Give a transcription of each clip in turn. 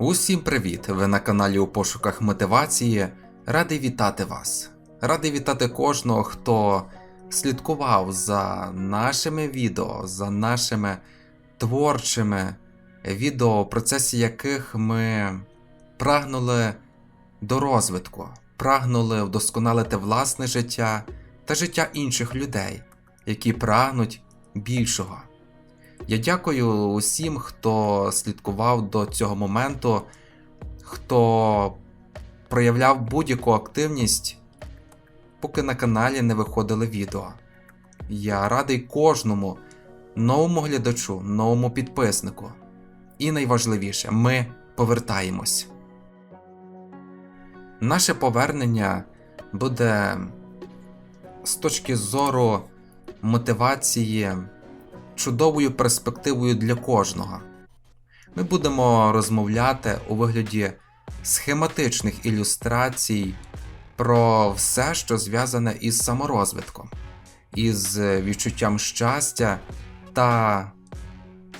Усім привіт! Ви на каналі у пошуках мотивації. Радий вітати вас. Радий вітати кожного, хто слідкував за нашими відео, за нашими творчими відео, в процесі яких ми прагнули до розвитку, прагнули вдосконалити власне життя та життя інших людей, які прагнуть більшого. Я дякую усім, хто слідкував до цього моменту, хто проявляв будь-яку активність, поки на каналі не виходили відео. Я радий кожному новому глядачу, новому підписнику. І найважливіше, ми повертаємось. Наше повернення буде з точки зору мотивації чудовою перспективою для кожного. Ми будемо розмовляти у вигляді схематичних ілюстрацій про все, що зв'язане із саморозвитком, із відчуттям щастя та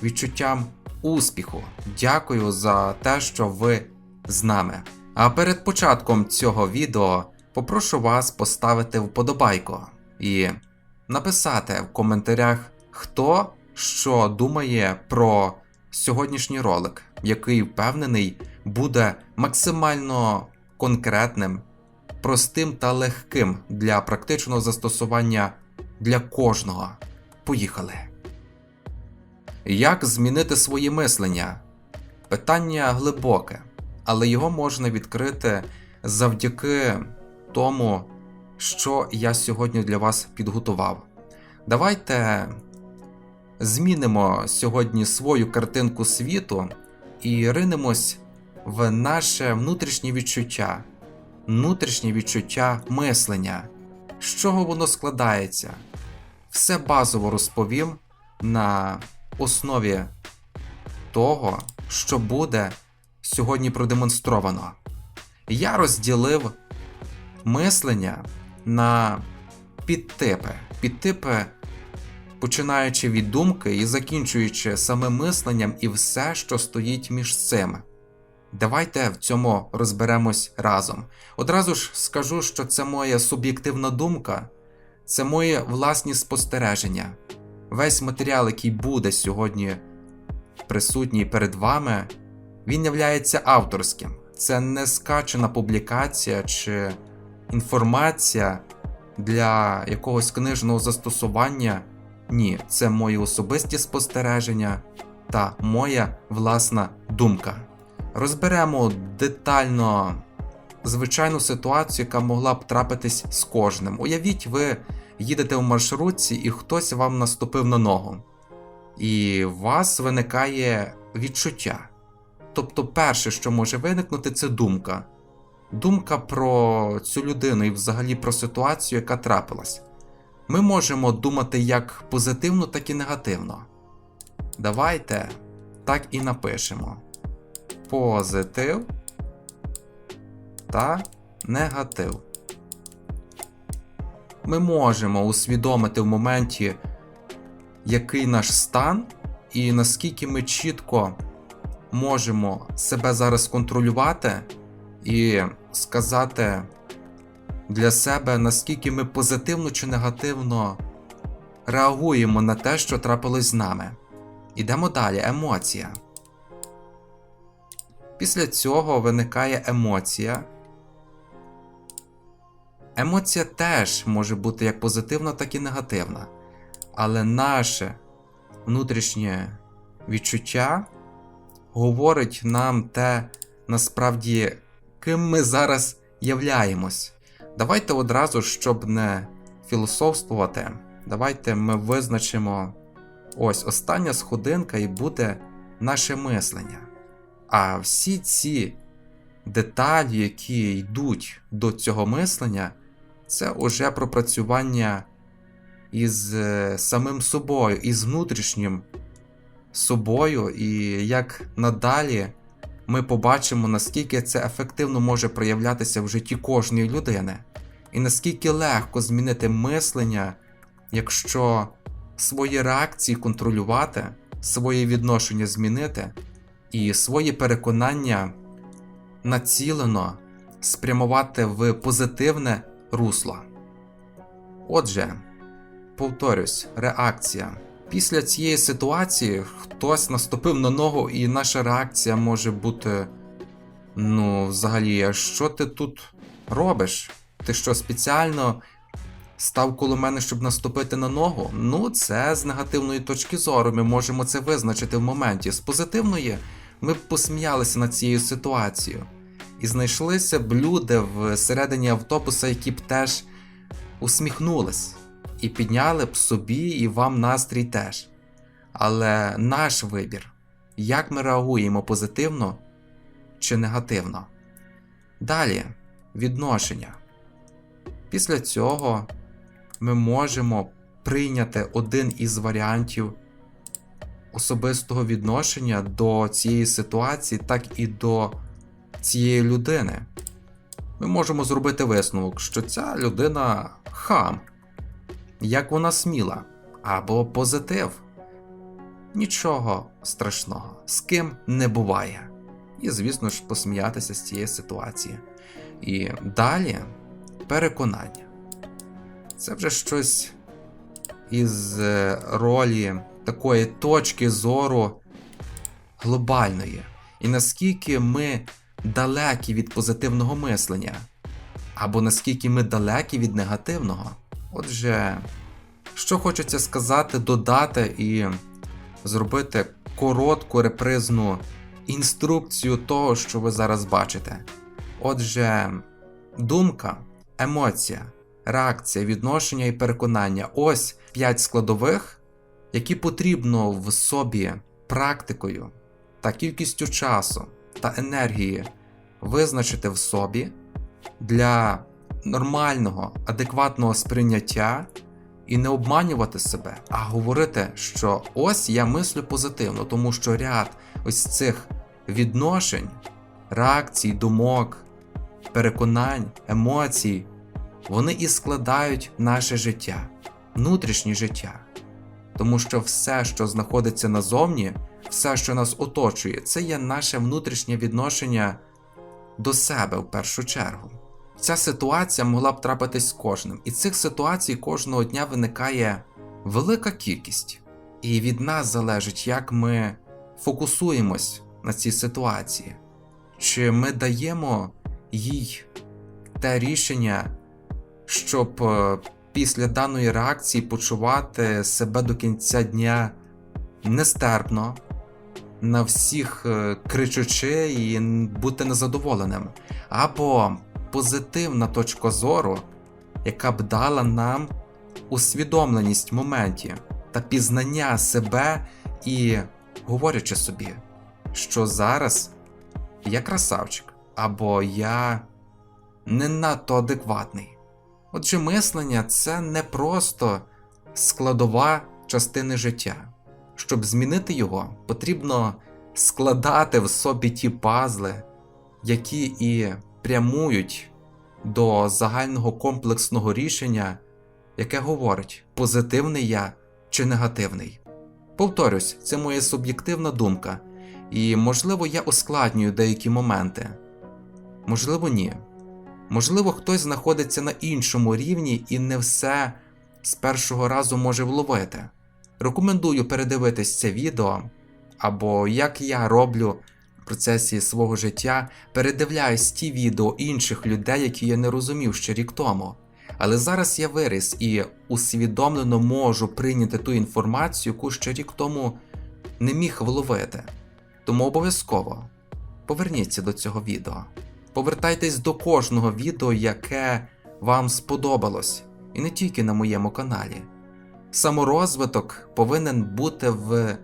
відчуттям успіху. Дякую за те, що ви з нами. А перед початком цього відео попрошу вас поставити вподобайку і написати в коментарях, хто що думає про сьогоднішній ролик, який впевнений буде максимально конкретним, простим та легким для практичного застосування для кожного. Поїхали! Як змінити своє мислення? Питання глибоке, але його можна відкрити завдяки тому, що я сьогодні для вас підготував. Давайте змінимо сьогодні свою картинку світу і ринемось в наше внутрішнє відчуття, внутрішнє відчуття мислення, з чого воно складається. Все базово розповім на основі того, що буде сьогодні продемонстровано. Я розділив мислення на підтипи. Підтипи починаючи від думки і закінчуючи самим мисленням і все, що стоїть між цими. Давайте в цьому розберемось разом. Одразу ж скажу, що це моя суб'єктивна думка, це мої власні спостереження. Весь матеріал, який буде сьогодні присутній перед вами, він являється авторським. Це не скачена публікація чи інформація для якогось книжного застосування. Ні, це мої особисті спостереження та моя власна думка. Розберемо детально звичайну ситуацію, яка могла б трапитись з кожним. Уявіть, ви їдете в маршрутці і хтось вам наступив на ногу, і у вас виникає відчуття. Тобто, перше, що може виникнути, це думка. Думка про цю людину і взагалі про ситуацію, яка трапилась. Ми можемо думати як позитивно, так і негативно. Давайте так і напишемо: позитив та негатив. Ми можемо усвідомити в моменті, який наш стан, і наскільки ми чітко можемо себе зараз контролювати і сказати для себе, наскільки ми позитивно чи негативно реагуємо на те, що трапилось з нами. Ідемо далі, емоція. Після цього виникає емоція. Емоція теж може бути як позитивна, так і негативна. Але наше внутрішнє відчуття говорить нам те, насправді, ким ми зараз являємось. Давайте одразу, щоб не філософствувати, давайте ми визначимо ось остання сходинка і буде наше мислення. А всі ці деталі, які йдуть до цього мислення, це уже пропрацювання із е, самим собою, із внутрішнім собою, і як надалі ми побачимо, наскільки це ефективно може проявлятися в житті кожної людини, і наскільки легко змінити мислення, якщо свої реакції контролювати, своє відношення змінити, і свої переконання націлено спрямувати в позитивне русло. Отже, повторюсь, реакція. Після цієї ситуації хтось наступив на ногу, і наша реакція може бути: ну, взагалі, а що ти тут робиш? Ти що спеціально став коло мене, щоб наступити на ногу? Ну, це з негативної точки зору. Ми можемо це визначити в моменті. З позитивної ми б посміялися над цією ситуацією. І знайшлися б люди всередині автобуса, які б теж усміхнулись і підняли б собі і вам настрій теж. Але наш вибір, як ми реагуємо позитивно чи негативно. Далі відношення. Після цього ми можемо прийняти один із варіантів особистого відношення до цієї ситуації, так і до цієї людини. Ми можемо зробити висновок, що ця людина хам, як вона сміла, або позитив. Нічого страшного, з ким не буває. І, звісно ж, посміятися з цієї ситуації. І далі переконання. Це вже щось із е, ролі такої точки зору глобальної. І наскільки ми далекі від позитивного мислення, або наскільки ми далекі від негативного. Отже, що хочеться сказати, додати і зробити коротку репризну інструкцію того, що ви зараз бачите. Отже, думка, емоція, реакція, відношення і переконання. Ось п'ять складових, які потрібно в собі практикою та кількістю часу та енергії визначити в собі для нормального, адекватного сприйняття і не обманювати себе, а говорити, що ось я мислю позитивно, тому що ряд ось цих відношень, реакцій, думок, переконань, емоцій, вони і складають наше життя, внутрішнє життя. Тому що все, що знаходиться назовні, все, що нас оточує, це є наше внутрішнє відношення до себе в першу чергу. Ця ситуація могла б трапитись з кожним, і цих ситуацій кожного дня виникає велика кількість. І від нас залежить, як ми фокусуємось на цій ситуації, чи ми даємо їй те рішення, щоб е, після даної реакції почувати себе до кінця дня нестерпно, на всіх е, кричучи і бути незадоволеним, або позитивна точка зору, яка б дала нам усвідомленість в моменті та пізнання себе і говорячи собі, що зараз я красавчик, або я не надто адекватний. Отже, мислення це не просто складова частини життя. Щоб змінити його, потрібно складати в собі ті пазли, які і прямують до загального комплексного рішення, яке говорить, позитивний я чи негативний. Повторюсь, це моя суб'єктивна думка, і, можливо, я ускладнюю деякі моменти. Можливо, ні. Можливо, хтось знаходиться на іншому рівні і не все з першого разу може вловити. Рекомендую передивитись це відео, або як я роблю в процесі свого життя, передивляюсь ті відео інших людей, які я не розумів ще рік тому. Але зараз я виріс і усвідомлено можу прийняти ту інформацію, яку ще рік тому не міг вловити. Тому обов'язково поверніться до цього відео. Повертайтесь до кожного відео, яке вам сподобалось, і не тільки на моєму каналі. Саморозвиток повинен бути в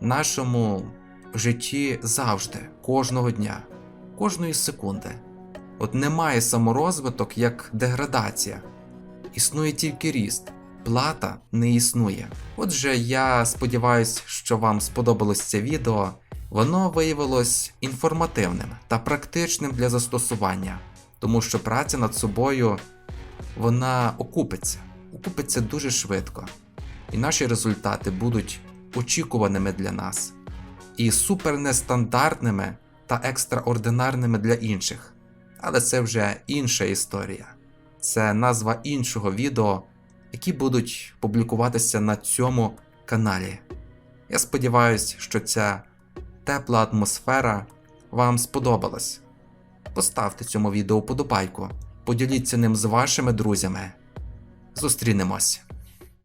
нашому житті завжди, кожного дня, кожної секунди. От немає саморозвиток як деградація, існує тільки ріст, плата не існує. Отже, я сподіваюся, що вам сподобалось це відео. Воно виявилось інформативним та практичним для застосування, тому що праця над собою вона окупиться, окупиться дуже швидко, і наші результати будуть очікуваними для нас. і супернестандартними та екстраординарними для інших. Але це вже інша історія. Це назва іншого відео, які будуть публікуватися на цьому каналі. Я сподіваюся, що ця тепла атмосфера вам сподобалась. Поставте цьому відео подобайку, поділіться ним з вашими друзями. Зустрінемось!